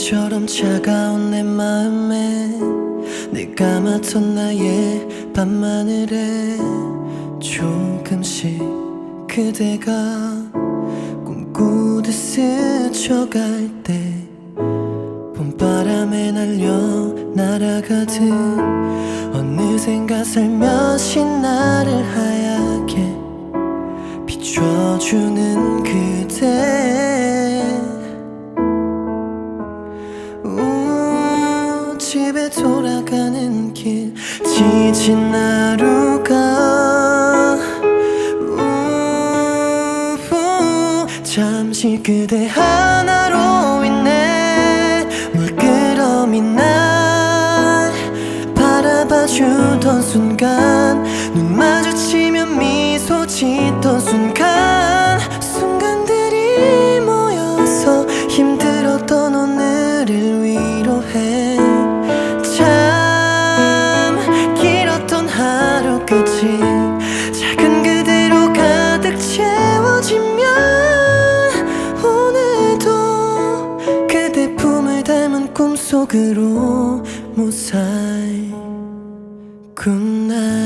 별처럼 차가운 내 마음에 내가 맡은 나의 밤하늘에 조금씩 그대가 꿈꾸듯 스쳐갈 때 봄바람에 날려 날아가듯 어느샌가 살며시 나를 하얗게 비춰주는 그대 우, 집에 돌아가는 길 지친 하루가. 우, 잠시 그대 하나로 인해 물끄러미 날 바라봐 주던 순간 눈 마주치면 미소 짓던 순간 나를 위로해. 참 길었던 하루 끝이 작은 그대로 가득 채워지면 오늘도 그대 품을 닮은 꿈속으로 무사히 굿나